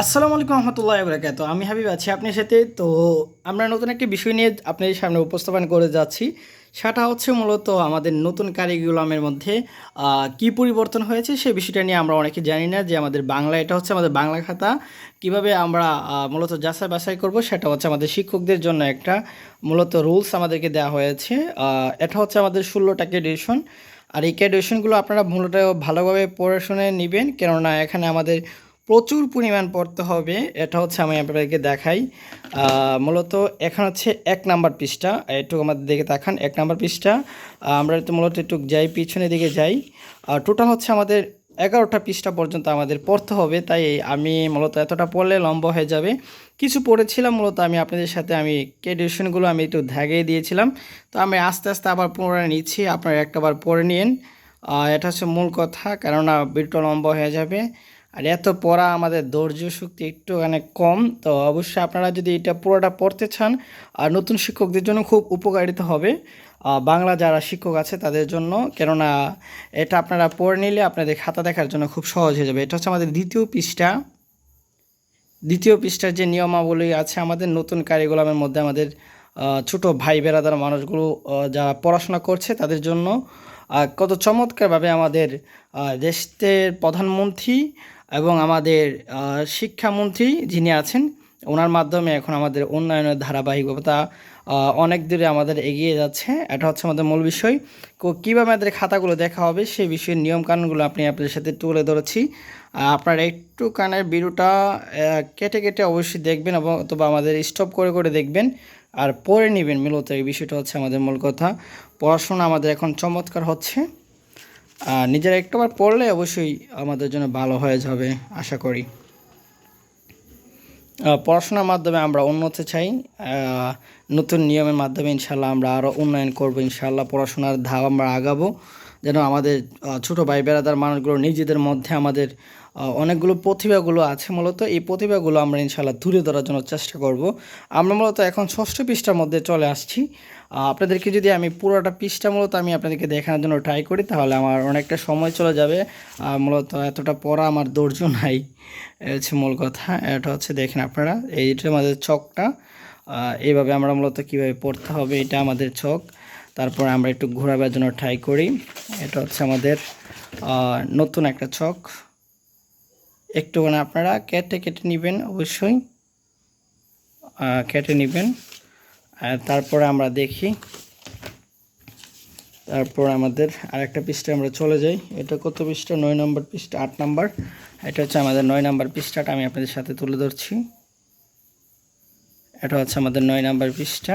আসসালামু আলাইকুম রহমতুল্লাহ বরাকাত আমি হাবিব আছি আপনার সাথে। তো আমরা নতুন একটি বিষয় নিয়ে আপনাদের সামনে উপস্থাপন করে যাচ্ছি। সেটা হচ্ছে মূলত আমাদের নতুন কারিগুলামের মধ্যে কি পরিবর্তন হয়েছে সেই বিষয়টা নিয়ে আমরা অনেকে জানি না যে আমাদের বাংলা, এটা হচ্ছে আমাদের বাংলা খাতা। কীভাবে আমরা মূলত যাচাই বাছাই করব সেটা হচ্ছে আমাদের শিক্ষকদের জন্য একটা মূলত রুলস আমাদেরকে দেওয়া হয়েছে। এটা হচ্ছে আমাদের ষোলো টাকা এডিশন আর এই ক্যাডুয়েশনগুলো আপনারা মূলত ভালোভাবে পড়াশুনে নেবেন। কেননা এখানে আমাদের প্রচুর পরিমাণ পড়তে হবে। এটা হচ্ছে আমি আপনাদেরকে দেখাই। মূলত এখন হচ্ছে এক নাম্বার পৃষ্ঠা। একটু আমাদের দিকে তাকান, এক নাম্বার পৃষ্ঠা। আমরা তো মূলত একটু যাই, পিছনের দিকে যাই। আর টোটাল হচ্ছে আমাদের এগারোটা পৃষ্ঠা পর্যন্ত আমাদের পড়তে হবে। তাই আমি মূলত এতটা পড়লে লম্বা হয়ে যাবে। কিছু পড়েছিলাম মূলত আমি আপনাদের সাথে আমি কেডিউশনগুলো আমি একটু ধ্যাগিয়ে দিয়েছিলাম। তো আমি আস্তে আস্তে আবার পুনরায় নিচ্ছি। আপনারা একটাবার পড়ে নিন। এটা হচ্ছে মূল কথা, কেননা ভিডিওটা লম্বা হয়ে যাবে। আর এত পড়া আমাদের ধৈর্য শক্তি একটু কম, তো অবশ্যই আপনারা যদি এটা পুরোটা পড়তে চান, আর নতুন শিক্ষকদের জন্য খুব উপকারিতা হবে বাংলা যারা শিক্ষক আছে তাদের জন্য, কেননা এটা আপনারা পড়ে নিলে আপনাদের খাতা দেখার জন্য খুব সহজ হয়ে যাবে। এটা হচ্ছে আমাদের দ্বিতীয় পৃষ্ঠা। দ্বিতীয় পৃষ্ঠার যে নিয়মাবলী আছে আমাদের নতুন কারিকুলামের মধ্যে আমাদের ছোট ভাই বেরাদার মানুষগুলো যারা পড়াশোনা করছে তাদের জন্য কত চমৎকারভাবে আমাদের দেশের প্রধানমন্ত্রী এবং আমাদের শিক্ষামন্ত্রী যিনি আছেন, ওনার মাধ্যমে এখন আমাদের উন্নয়নের ধারাবাহিকতা অনেক দূরে আমাদের এগিয়ে যাচ্ছে। এটা হচ্ছে আমাদের মূল বিষয়। কীভাবে আমাদের খাতাগুলো দেখা হবে সেই বিষয়ের নিয়মকানুনগুলো আপনি আপনাদের সাথে তুলে ধরেছি। আপনারা একটু কানের বিরুটা কেটে কেটে অবশ্যই দেখবেন এবং অথবা আমাদের স্টপ করে করে দেখবেন আর পড়ে নেবেন মূলত। এই বিষয়টা হচ্ছে আমাদের মূল কথা। পড়াশোনা আমাদের এখন চমৎকার হচ্ছে। আর নিজেরা একটাবার পড়লে অবশ্যই আমাদের জন্য ভালো হয়ে যাবে, আশা করি। পড়াশোনার মাধ্যমে আমরা উন্নতি চাই নতুন নিয়মের মাধ্যমে ইনশাল্লাহ আমরা আরও উন্নয়ন করব, ইনশাল্লাহ পড়াশোনার ধাপ আমরা আগাবো। যেন আমাদের ছোট ভাই বেড়াদার মানুষগুলো নিজেদের মধ্যে আমাদের অনেকগুলো প্রতিভাগুলো আছে মূলত। এই প্রতিভাগুলো আমরা ইনশাল্লাহ তুলে ধরার জন্য চেষ্টা করব। আমরা মূলত এখন ষষ্ঠ পৃষ্ঠার মধ্যে চলে আসছি। আপনাদেরকে যদি আমি পুরোটা পৃষ্ঠা মূলত আমি আপনাদেরকে দেখানোর জন্য ট্রাই করি, তাহলে আমার অনেকটা সময় চলে যাবে। আর মূলত এতটা পড়া আমার ধৈর্য নাই। হচ্ছে মূল কথা। এটা হচ্ছে দেখেন আপনারা এইটা আমাদের চকটা। এইভাবে আমরা মূলত কীভাবে পড়তে হবে, এটা আমাদের চক। তারপর আমরা একটু ঘোরাবার জন্য ট্রাই করি। এটা হচ্ছে আমাদের নতুন একটা চক একটুখানি আপনারা কেটে কেটে নেবেন অবশ্যই। কেটে নেবেন। তারপরে আমরা দেখি। তারপর আমাদের আরেকটা পৃষ্ঠা আমরা চলে যাই। এটা কত পৃষ্ঠা? নয় নম্বর পৃষ্ঠা, আট নম্বর। এটা হচ্ছে আমাদের নয় নম্বর পৃষ্ঠাটা, আমি আপনাদের সাথে তুলে ধরছি। এটা হচ্ছে আমাদের নয় নম্বর পৃষ্ঠা।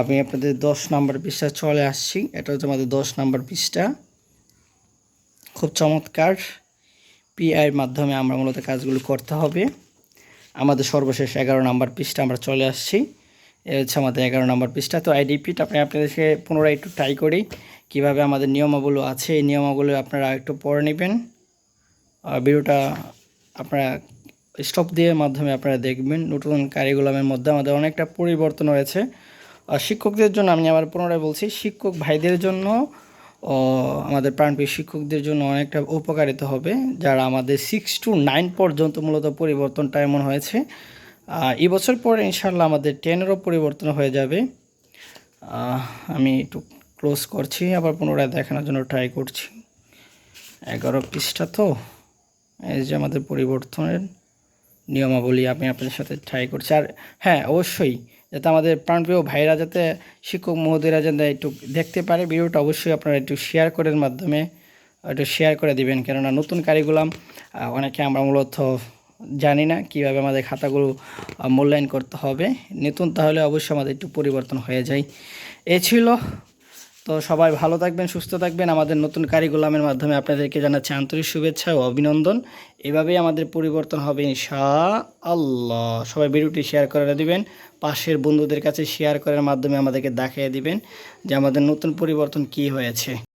আমি আপনাদের দশ নম্বর পৃষ্ঠা চলে আসছি। এটা হচ্ছে আমাদের দশ নম্বর পৃষ্ঠা। খুব চমৎকার। পিআইয়ের মাধ্যমে আমরা মূলত কাজগুলো করতে হবে। আমাদের সর্বশেষ এগারো নম্বর পৃষ্ঠা আমরা চলে আসছি। এ হচ্ছে আমাদের এগারো নম্বর পৃষ্ঠা। তো আইডিপিট আপনি আপনাদেরকে পুনরায় একটু ট্রাই করি। কীভাবে আমাদের নিয়মাবলী আছে, এই নিয়মাগুলো আপনারা একটু পড়ে নেবেন। ভিডিওটা আপনারা স্টপ দিয়ে মাধ্যমে আপনারা দেখবেন। নতুন কারিকুলামের মধ্যে আমাদের অনেকটা পরিবর্তন হয়েছে। শিক্ষকদের জন্য আমি আবার পুনরায় বলছি শিক্ষক ভাইদের জন্য ও আমাদের প্রাণপ্রিয় শিক্ষকদের জন্য অনেকটা উপকারিতা হবে যারা আমাদের সিক্স টু নাইন পর্যন্ত মূলত পরিবর্তনটা এমন হয়েছে। আহ, এই বছর পরে ইনশাল্লাহ আমাদের টেনেরও পরিবর্তন হয়ে যাবে। আমি একটু ক্লোজ করছি আবার পুনরায় দেখানোর জন্য ট্রাই করছি। এগারো পৃষ্ঠা তো এই যে আমাদের পরিবর্তনের নিয়মাবলী আমি আপনাদের সাথে ট্রাই করছি। আর হ্যাঁ অবশ্যই যাতে আমাদের প্রাণপ্রিয় ভাইরা যাতে শিক্ষক মহোদয়রা যাতে একটু দেখতে পারে। ভিডিওটা অবশ্যই আপনারা একটু শেয়ার করার মাধ্যমে, একটু শেয়ার করে দিবেন। কেননা নতুন কারিগুলাম অনেকে আমরা মূলত জানি না কীভাবে আমাদের খাতাগুলো মূল্যায়ন করতে হবে। নতুন তাহলে অবশ্যই আমাদের একটু পরিবর্তন হয়ে যায়। এ ছিল তো সবাই ভালো থাকবেন, সুস্থ থাকবেন। আমাদের নতুন কারিকুলামের মাধ্যমে আপনাদেরকে জানাচ্ছি আন্তরিক শুভেচ্ছা ও অভিনন্দন। এভাবেই আমাদের পরিবর্তন হবে ইনশা আল্লাহ সবাই ভিডিওটি শেয়ার করে দিবেন পাশের বন্ধুদের কাছে শেয়ার করার মাধ্যমে আমাদেরকে দেখিয়ে দিবেন যে আমাদের নতুন পরিবর্তন কি হয়েছে।